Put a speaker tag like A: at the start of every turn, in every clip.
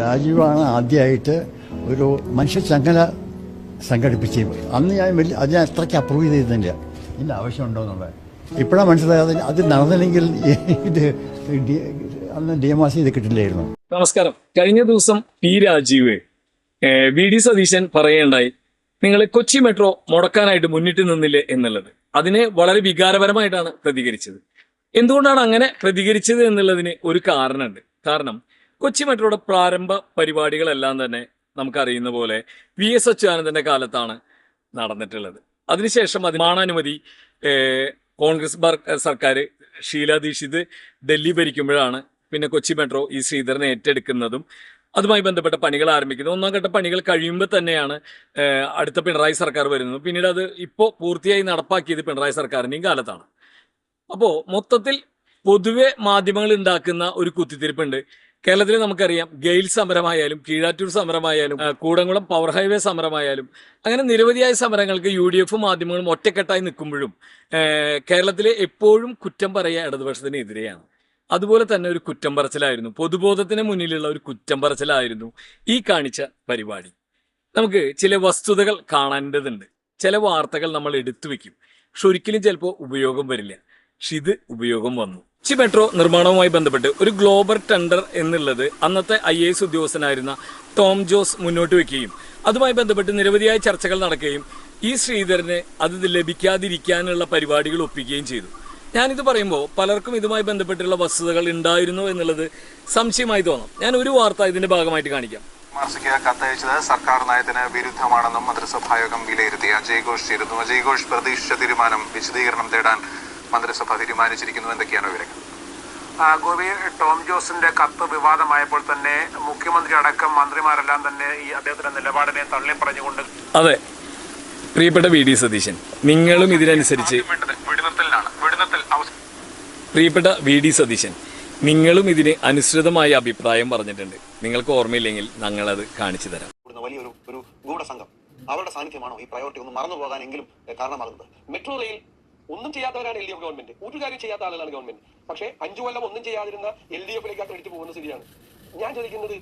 A: രാജീവാണ് ആദ്യമായിട്ട് ഒരു മനുഷ്യ ചങ്ങല സംഘടിപ്പിച്ച് അന്ന് ഞാൻ വലിയ അത് ഞാൻ അത്രയ്ക്ക് അപ്രൂവ് ചെയ്തിരുന്നില്ല. ഇതിന്റെ ആവശ്യമുണ്ടോ എന്നുള്ളത് ഇപ്പോഴാണ് മനസ്സിലായത് അത് നടന്നില്ലെങ്കിൽ ഇത് അന്ന് ഡി എം ആർ ഇത് കിട്ടില്ലായിരുന്നു.
B: നമസ്കാരം. കഴിഞ്ഞ ദിവസം P Rajeev V D Satheesan പറയുകയുണ്ടായി നിങ്ങൾ കൊച്ചി മെട്രോ മുടക്കാനായിട്ട് മുന്നിട്ട് നിന്നില്ലേ എന്നുള്ളത്. അതിനെ വളരെ വികാരപരമായിട്ടാണ് പ്രതികരിച്ചത്. എന്തുകൊണ്ടാണ് അങ്ങനെ പ്രതികരിച്ചത് എന്നുള്ളതിന് ഒരു കാരണമുണ്ട്. കാരണം കൊച്ചി മെട്രോയുടെ പ്രാരംഭ പരിപാടികളെല്ലാം തന്നെ നമുക്കറിയുന്ന പോലെ വി എസ് അച്യുതാനന്ദന്റെ കാലത്താണ് നടന്നിട്ടുള്ളത്. അതിനുശേഷം അത് നിർമ്മാണാനുമതി കോൺഗ്രസ് സർക്കാർ ഷീല ദീക്ഷിത് ഡൽഹി ഭരിക്കുമ്പോഴാണ് പിന്നെ കൊച്ചി മെട്രോ ഈ ശ്രീധരനെ ഏറ്റെടുക്കുന്നതും അതുമായി ബന്ധപ്പെട്ട പണികൾ ആരംഭിക്കുന്നത്. ഒന്നാം ഘട്ട പണികൾ കഴിയുമ്പോൾ തന്നെയാണ് അടുത്ത പിണറായി സർക്കാർ വരുന്നത്. പിന്നീട് അത് ഇപ്പോൾ പൂർത്തിയായി നടപ്പാക്കിയത് പിണറായി സർക്കാരിന്റെയും കാലത്താണ്. അപ്പോൾ മൊത്തത്തിൽ പൊതുവെ മാധ്യമങ്ങൾ ഉണ്ടാക്കുന്ന ഒരു കുത്തിത്തിരിപ്പുണ്ട്. കേരളത്തിൽ നമുക്കറിയാം ഗെയിൽ സമരമായാലും കീഴാറ്റൂർ സമരമായാലും കൂടംകുളം പവർ ഹൈവേ സമരമായാലും അങ്ങനെ നിരവധിയായ സമരങ്ങൾക്ക് യു ഡി എഫും മാധ്യമങ്ങളും ഒറ്റക്കെട്ടായി നിൽക്കുമ്പോഴും കേരളത്തിലെ എപ്പോഴും കുറ്റം പറയുക ഇടതുപക്ഷത്തിനെതിരെയാണ്. അതുപോലെ തന്നെ ഒരു കുറ്റം പറച്ചിലായിരുന്നു. പൊതുബോധത്തിന് മുന്നിലുള്ള ഒരു കുറ്റം പറച്ചിലായിരുന്നു ഈ കാണിച്ച പരിപാടി. നമുക്ക് ചില വസ്തുതകൾ കാണേണ്ടതുണ്ട്. ചില വാർത്തകൾ നമ്മൾ എടുത്തു വെക്കും പക്ഷെ ഒരിക്കലും ചിലപ്പോൾ ഉപയോഗം വരില്ല. പക്ഷെ ഇത് ഉപയോഗം വന്നു. കൊച്ചി മെട്രോ നിർമ്മാണവുമായി ബന്ധപ്പെട്ട് ഒരു ഗ്ലോബൽ ടെൻഡർ എന്നുള്ളത് അന്നത്തെ ഐ എ എസ് ഉദ്യോഗസ്ഥനായിരുന്ന ടോം ജോസ് മുന്നോട്ട് വെക്കുകയും അതുമായി ബന്ധപ്പെട്ട് നിരവധിയായ ചർച്ചകൾ നടക്കുകയും ഈ ശ്രീധരന് അത് ലഭിക്കാതിരിക്കാനുള്ള പരിപാടികൾ ഒപ്പിക്കുകയും ചെയ്തു. ഞാനിത് പറയുമ്പോൾ പലർക്കും ഇതുമായി ബന്ധപ്പെട്ടുള്ള വസ്തുതകൾ ഉണ്ടായിരുന്നു എന്നുള്ളത് സംശയമായി തോന്നാം. ഞാൻ ഒരു വാർത്ത ഇതിന്റെ ഭാഗമായിട്ട് കാണിക്കാം.
C: കത്തയച്ചത് സർക്കാർ നയത്തിന് വിരുദ്ധമാണെന്നും മന്ത്രിസഭായോഗം വിലയിരുത്തി. അജയ് ഘോഷ് ചേരുന്നു. അജയ് ഘോഷ് പ്രതീക്ഷിച്ച തീരുമാനം വിശദീകരണം തേടാൻ മന്ത്രിസഭ തീരുമാനിച്ചിരിക്കുന്നു എന്തൊക്കെയാണ് വിവരങ്ങൾ.
D: ആ, ഗോപി ടോം ജോസിന്റെ കത്ത് വിവാദമായപ്പോൾ തന്നെ മുഖ്യമന്ത്രി അടക്കം മന്ത്രിമാരെല്ലാം തന്നെ ഈ അദ്ദേഹത്തിന്റെ നിലപാടിനെ തള്ളി പറഞ്ഞുകൊണ്ട്
B: അതെ. പ്രിയപ്പെട്ട വി ഡി സതീശൻ നിങ്ങളും ഇതിനനുസരിച്ച് പ്രിയപ്പെട്ട വി ഡി സതീശൻ നിങ്ങളും ഇതിന് അനുസൃതമായ അഭിപ്രായം പറഞ്ഞിട്ടുണ്ട്. നിങ്ങൾക്ക് ഓർമ്മയില്ലെങ്കിൽ ഞങ്ങളത് കാണിച്ചു തരാം.
E: വലിയൊരു ഒരു ഗൂഢസംഘം. അവരുടെ സാന്നിധ്യമാണോ ഈ പ്രയോറിറ്റി ഒന്ന് മറന്നു പോകാനെങ്കിലും കാരണമാകുന്നത്? മെട്രോ റെയിൽ ഒന്നും ചെയ്യാത്തവരാണ് എൽ ഡി എഫ് ഗവൺമെന്റ് ഒരു കാര്യം ചെയ്യാത്ത ആളുകളാണ് ഗവൺമെന്റ് പക്ഷേ അഞ്ചു കൊല്ലം ഒന്നും ചെയ്യാതിരുന്ന എൽ ഡി എഫിലേക്ക് ക്രെഡിറ്റ് പോകുന്ന സ്ഥിതിയാണ്. ഞാൻ ചോദിക്കുന്നത്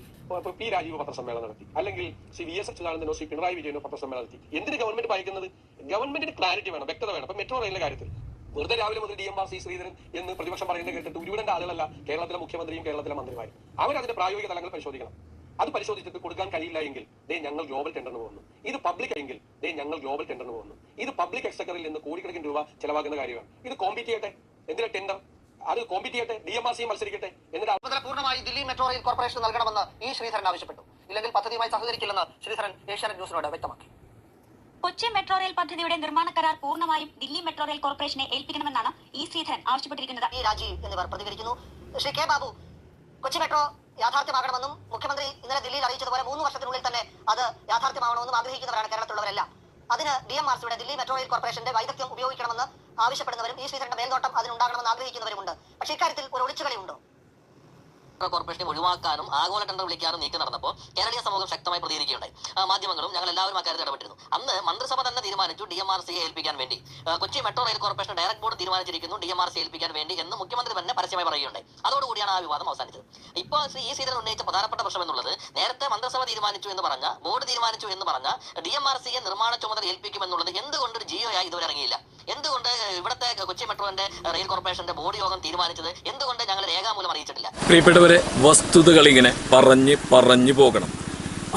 E: പി രാജീവ് പത്രസമ്മേളനം നടത്തി. അല്ലെങ്കിൽ സി വി എസ് അച്യുതാനന്ദനോ സി പിണറായി വിജയനോ പത്രസമ്മേളനം നടത്തി. എന്തിന് ഗവൺമെന്റ് ഭയക്കുന്നത്? ഗവൺമെന്റിന് ക്ലാരിറ്റി വേണം വ്യക്തത വേണം. ഇപ്പൊ മെട്രോ റെയിലിന്റെ കാര്യത്തിൽ. വെറുതെ രാവിലെ മുതൽ D M R C Sreedharan എന്ന് പ്രതിപക്ഷം പറയുന്നത് കേട്ടിട്ട് ഉരുവിടേണ്ട ആളുകളല്ല കേരളത്തിലെ മുഖ്യമന്ത്രിയും കേരളത്തിലെ മന്ത്രിമാരും. അവരതിന്റെ പ്രായോഗിക തലങ്ങൾ പരിശോധിക്കണം. അത് പരിശോധിച്ചിട്ട് കൊടുക്കാൻ കഴിയില്ല എങ്കിൽ ദേ ഞങ്ങൾ ഗ്ലോബൽ ടെൻഡറിന് പോകുന്നു. ഇത് പബ്ലിക് എങ്കിൽ ദേ ഞങ്ങൾ ഗ്ലോബൽ ടെൻഡറിന് പോകുന്നു. ഇത് പബ്ലിക് എക്സക്കറിൽ നിന്ന് കോടിക്കണക്കിന് രൂപ ചെലവാക്കുന്ന കാര്യമാണ്. ഇത് കോമ്പീറ്റ് ചെയ്യട്ടെ? എന്തിനാ ടെൻഡർ? അത് കോമ്പീറ്റ് ചെയ്യട്ടെ? ഡി എം ആർ സി മത്സരിക്കട്ടെ? എന്നിട്ട്
F: പൂർണമായി ദില്ലി മെട്രോ റെയിൽ കോർപ്പറേഷൻ നൽകണമെന്ന് ഈ ശ്രീധരൻ ആവശ്യപ്പെട്ടു. ഇല്ലെങ്കിൽ പദ്ധതിയുമായി സഹകരിക്കില്ലെന്ന് ശ്രീധരൻ ഏഷ്യാനെറ്റ് ന്യൂസിനോട് വ്യക്തമാക്കി.
G: കൊച്ചി മെട്രോ റെയിൽ പദ്ധതിയുടെ നിർമ്മാണ കരാർ പൂർണമായും ദില്ലി മെട്രോ റെയിൽ കോർപ്പറേഷനെ ഏൽപ്പിക്കണമെന്നാണ് ഈ ശ്രീധരൻ ആവശ്യപ്പെട്ടിരിക്കുന്നത്.
F: ഈ രാജീവ് എന്നിവർ പ്രതികരിക്കുന്നു. ശ്രീ കെ ബാബു കൊച്ചി മെട്രോ യാഥാർത്ഥ്യമാകണമെന്നും മുഖ്യമന്ത്രി ഇന്നലെ ദില്ലിയിൽ അറിയിച്ചതുപോലെ മൂന്ന് വർഷത്തിനുള്ളിൽ തന്നെ അത് യാഥാർത്ഥ്യമാവണമെന്നും ആഗ്രഹിക്കുന്നവരാണ് കേരളത്തിലുള്ളവരെല്ലാം അതിന് ഡി എം ആർ സിയുടെ ദില്ലി മെട്രോ റെയിൽ കോർപ്പറേഷന്റെ വൈദഗ്ധ്യം ഉപയോഗിക്കണമെന്ന് ആവശ്യപ്പെടുന്നവരും ഈ ശ്രീധരന്റെ മേൽനോട്ടം അതിനുണ്ടാകണമെന്ന് ആഗ്രഹിക്കുന്നവരുമുണ്ട്. പക്ഷേ ഇക്കാര്യത്തിൽ ഒരു ഒളിച്ചുകളിയുണ്ടോ കോർപ്പറേഷനെ ഒഴിവാക്കാനും ആഗോള ടെൻഡർ വിളിക്കാനും നീക്കം നടന്നപ്പോൾ കേരളീയ സമൂഹം ശക്തമായി പ്രതികരിക്കുകയുണ്ടായി. മാധ്യമങ്ങളും ഞങ്ങൾ എല്ലാവരും അക്കാര്യത്തിൽ ഇടപെട്ടിരുന്നു. അന്ന് മന്ത്രിസഭ തന്നെ തീരുമാനിച്ചു ഡി എം ആർ സിയെ ഏൽപ്പിക്കാൻ വേണ്ടി. Kochi metro rail corporation direct board തീരുമാനിച്ചിരിക്കുന്നു ഡി എം ആർ സി ഏൽപ്പിക്കാൻ വേണ്ടി എന്ന് മുഖ്യമന്ത്രി തന്നെ പരസ്യമായി പറയുകയുണ്ടായി. അതോടുകൂടിയാണ് ആ വിവാദം അവസാനിച്ചത്. ഇപ്പോൾ ശ്രീ ഈ ശ്രീധരൻ ഉന്നയിച്ച പ്രധാനപ്പെട്ട പ്രശ്നം എന്നുള്ളത് നേരത്തെ മന്ത്രിസഭ തീരുമാനിച്ചു എന്ന് പറഞ്ഞ ബോർഡ് തീരുമാനിച്ചു എന്ന് പറഞ്ഞ ഡി എം ആർ സിയെ നിർമ്മാണ ചുമതല ഏൽപ്പിക്കുമെന്നുള്ളത് എന്തുകൊണ്ട് ഒരു ജിയോയായി ഇതുവരെ ഇറങ്ങിയില്ല? എന്തുകൊണ്ട് ഇവിടുത്തെ കൊച്ചി മെട്രോന്റെ റെയിൽ കോർപ്പറേഷന്റെ ബോർഡ് യോഗം തീരുമാനിച്ചത് എന്തുകൊണ്ട് ഞങ്ങൾ രേഖാമൂലം അറിയിച്ചിട്ടില്ല?
B: പ്രിയപ്പെട്ടവരെ വസ്തുതകൾ ഇങ്ങനെ പറഞ്ഞ് പറഞ്ഞു പോകണം.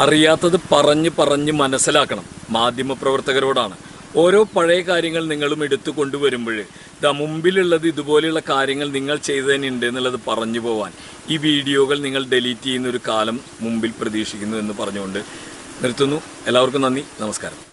B: അറിയാത്തത് പറഞ്ഞ് പറഞ്ഞ് മനസ്സിലാക്കണം. മാധ്യമ പ്രവർത്തകരോടാണ് ഓരോ പഴയ കാര്യങ്ങൾ നിങ്ങളും എടുത്തു കൊണ്ടുവരുമ്പോൾ ദാ മുമ്പിലുള്ളത് ഇതുപോലെയുള്ള കാര്യങ്ങൾ നിങ്ങൾ ചെയ്തതിനുണ്ട് എന്നുള്ളത് പറഞ്ഞു പോവാൻ ഈ വീഡിയോകൾ നിങ്ങൾ ഡെലീറ്റ് ചെയ്യുന്ന ഒരു കാലം മുമ്പിൽ പ്രതീക്ഷിക്കുന്നു എന്ന് പറഞ്ഞുകൊണ്ട് നിർത്തുന്നു. എല്ലാവർക്കും നന്ദി. നമസ്കാരം.